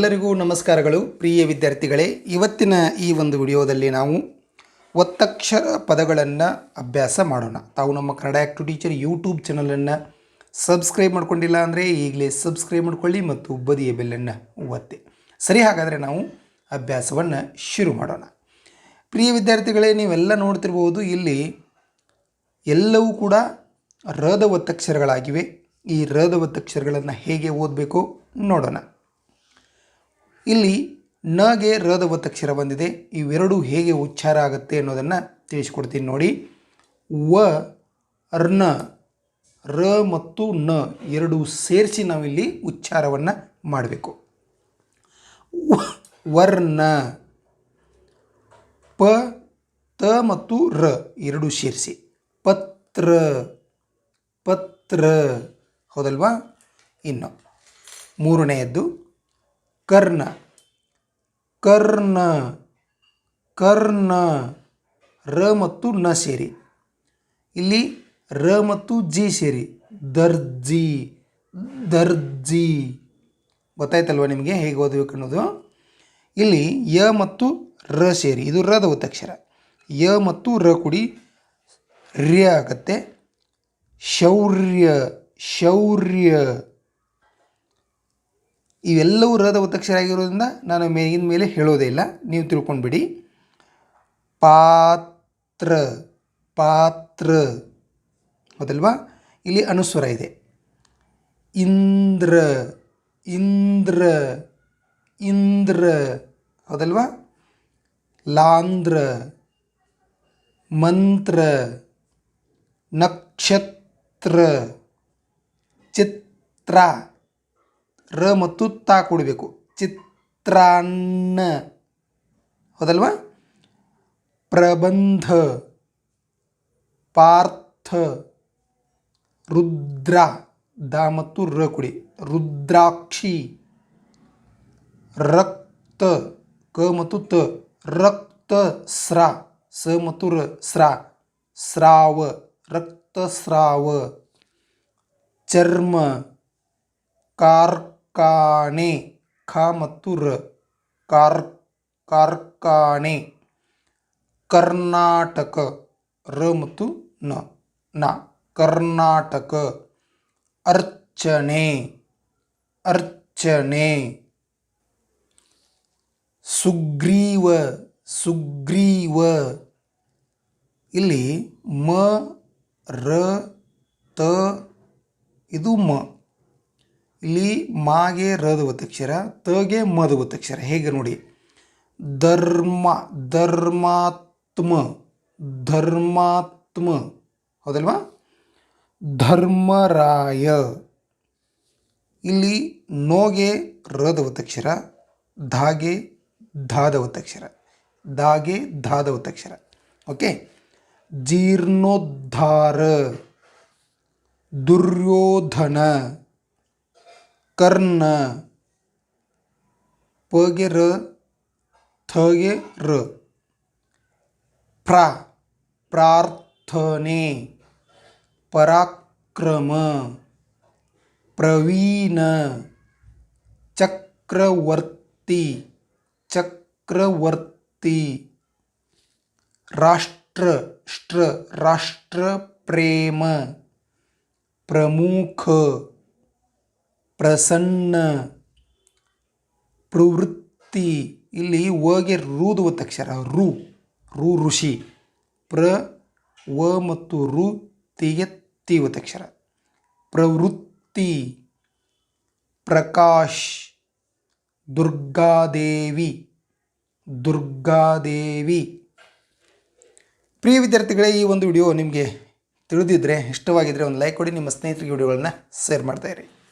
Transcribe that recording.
ಎಲ್ಲರಿಗೂ ನಮಸ್ಕಾರಗಳು. ಪ್ರಿಯ ವಿದ್ಯಾರ್ಥಿಗಳೇ, ಇವತ್ತಿನ ಈ ಒಂದು ವಿಡಿಯೋದಲ್ಲಿ ನಾವು ಒತ್ತಕ್ಷರ ಪದಗಳನ್ನು ಅಭ್ಯಾಸ ಮಾಡೋಣ. ತಾವು ನಮ್ಮ ಕನ್ನಡ ಆ್ಯಕ್ಟು ಟೀಚರ್ ಯೂಟ್ಯೂಬ್ ಚಾನಲನ್ನು ಸಬ್ಸ್ಕ್ರೈಬ್ ಮಾಡ್ಕೊಂಡಿಲ್ಲ ಅಂದರೆ ಈಗಲೇ ಸಬ್ಸ್ಕ್ರೈಬ್ ಮಾಡ್ಕೊಳ್ಳಿ ಮತ್ತು ಬದಿಯ ಬೆಲ್ಲನ್ನು ಒತ್ತಿ. ಸರಿ, ಹಾಗಾದರೆ ನಾವು ಅಭ್ಯಾಸವನ್ನು ಶುರು ಮಾಡೋಣ. ಪ್ರಿಯ ವಿದ್ಯಾರ್ಥಿಗಳೇ, ನೀವೆಲ್ಲ ನೋಡ್ತಿರ್ಬೋದು, ಇಲ್ಲಿ ಎಲ್ಲವೂ ಕೂಡ ರದ ಒತ್ತಕ್ಷರಗಳಾಗಿವೆ ಈ ರದ ಒತ್ತಕ್ಷರಗಳನ್ನು ಹೇಗೆ ಓದಬೇಕು ನೋಡೋಣ. ಇಲ್ಲಿ ನಗೆ ರದ ಒತ್ತಕ್ಷರ ಬಂದಿದೆ. ಇವೆರಡೂ ಹೇಗೆ ಉಚ್ಚಾರ ಆಗುತ್ತೆ ಅನ್ನೋದನ್ನು ತಿಳಿಸ್ಕೊಡ್ತೀನಿ ನೋಡಿ. ವ, ರ್ನ, ರ ಮತ್ತು ನ ಎರಡು ಸೇರಿಸಿ ನಾವಿಲ್ಲಿ ಉಚ್ಚಾರವನ್ನು ಮಾಡಬೇಕು. ವರ್ಣ ಪ, ತ ಮತ್ತು ರ ಎರಡು ಸೇರಿಸಿ. ಪತ್ರ ಪತ್ರ. ಹೌದಲ್ವಾ? ಇನ್ನು ಮೂರನೆಯದ್ದು. ಕರ್ಣ. ಕರ್ಣ. ಕರ್ಣ. ರ ಮತ್ತು ನ ಸೇರಿ. ಇಲ್ಲಿ ರ ಮತ್ತು ಜಿ ಸೇರಿ. ದರ್ಜಿ. ದರ್ಜಿ. ಗೊತ್ತಾಯ್ತಲ್ವ ನಿಮಗೆ? ಹೇಗೆ ಓದಬೇಕು ಅನ್ನೋದು? ಇಲ್ಲಿ ಯ ಮತ್ತು ರ ಸೇರಿ. ಇದು ರದ ಒತ್ತಕ್ಷರ ಯ ಮತ್ತು ರ ಕುಡಿ ರ್ಯ ಆಗತ್ತೆ. ಶೌರ್ಯ. ಶೌರ್ಯ. ಇವೆಲ್ಲವೂ ರದ ಒತ್ತಕ್ಷರ ಆಗಿರೋದ್ರಿಂದ ನಾನು ಮೇಗಿನ ಮೇಲೆ ಹೇಳೋದೇ ಇಲ್ಲ. ನೀವು ತಿಳ್ಕೊಂಡ್ಬಿಡಿ. ಪಾತ್ರ ಪಾತ್ರ. ಹೌದಲ್ವಾ ಇಲ್ಲಿ ಅನುಸ್ವರ ಇದೆ. ಇಂದ್ರ ಇಂದ್ರ ಇಂದ್ರ. ಹೌದಲ್ವಾ ಲಾಂದ್ರ, ಮಂತ್ರ, ನಕ್ಷತ್ರ, ಚಿತ್ರ. ರ ಮತ್ತು ತಾ ಕೊಡಬೇಕು. ಚಿತ್ರಾನ್ನ. ಹೌದಲ್ವಾ? ಪ್ರಬಂಧ. ಪಾರ್ಥ. ರುದ್ರ. ದ ಮತ್ತು ರ ಕುಡಿ. ರುದ್ರಾಕ್ಷಿ. ರಕ್ತ. ಕ ಮತ್ತು ತ. ರಕ್ತ ಸ್ರ. ಸ ಮತ್ತು ರ. ಸ್ರ. ಸ್ರಾವ. ರಕ್ತಸ್ರಾವ ಚರ್ಮ. ಕಾರ್ಖಾನೆ ಖ ಮತ್ತು ರ. ಕಾರ್, ಕಾರ್ಖಾನೆ. ಕರ್ನಾಟಕ, ರ ಮತ್ತು ನ. ನ. ಕರ್ನಾಟಕ. ಅರ್ಚನೆ ಅರ್ಚನೆ. ಸುಗ್ರೀವ ಸುಗ್ರೀವ. ಇಲ್ಲಿ ಮ, ರ, ತ, ಇದು ಮ. ಇಲ್ಲಿ ಮಾಗೆ ರದ ಒತ್ತಕ್ಷರ ತಗೆ ಮದ ಒತ್ತಕ್ಷರ ಹೇಗೆ ನೋಡಿ? ಧರ್ಮ, ಧರ್ಮಾತ್ಮ ಧರ್ಮಾತ್ಮ. ಹೌದಲ್ವಾ? ಧರ್ಮರಾಯ. ಇಲ್ಲಿ ನೋಗೆ ರದ ಒತ್ತಕ್ಷರ ಧಾಗೆ ಧಾದ ಒತ್ತಕ್ಷರ ದಾಗೆ ಧಾದ ಒತ್ತಕ್ಷರ ಓಕೆ? ಜೀರ್ಣೋದ್ಧಾರ, ದುರ್ಯೋಧನ. ಕರ್ಣ ಪಗೆ ರ ಥಗೆ ರ ಪ್ರ ಪ್ರಾರ್ಥನೆ ಪರಾಕ್ರಮ ಪ್ರವೀಣ ಚಕ್ರವರ್ತಿ ಚಕ್ರವರ್ತಿ ರಾಷ್ಟ್ರ ಷ್ಟ್ರ ರಾಷ್ಟ್ರ ಪ್ರೇಮ ಪ್ರಮುಖ ಪ್ರಸನ್ನ ಪ್ರವೃತ್ತಿ. ಇಲ್ಲಿ ವಗೆ ರೂದು ಒತ್ತಕ್ಷರ ರು ರು ಋಷಿ. ಪ್ರ, ವ ಮತ್ತು ರು ತಿಗೆ ಒತ್ತಕ್ಷರ ಪ್ರವೃತ್ತಿ, ಪ್ರಕಾಶ್, ದುರ್ಗಾದೇವಿ ದುರ್ಗಾದೇವಿ. ಪ್ರಿಯ ವಿದ್ಯಾರ್ಥಿಗಳೇ, ಈ ಒಂದು ವಿಡಿಯೋ ನಿಮಗೆ ತಿಳಿದಿದ್ದರೆ ಇಷ್ಟವಾಗಿದ್ದರೆ ಒಂದು ಲೈಕ್ ಕೊಡಿ, ನಿಮ್ಮ ಸ್ನೇಹಿತರಿಗೆ ವಿಡಿಯೋಗಳನ್ನ ಶೇರ್ ಮಾಡ್ತಾಯಿರಿ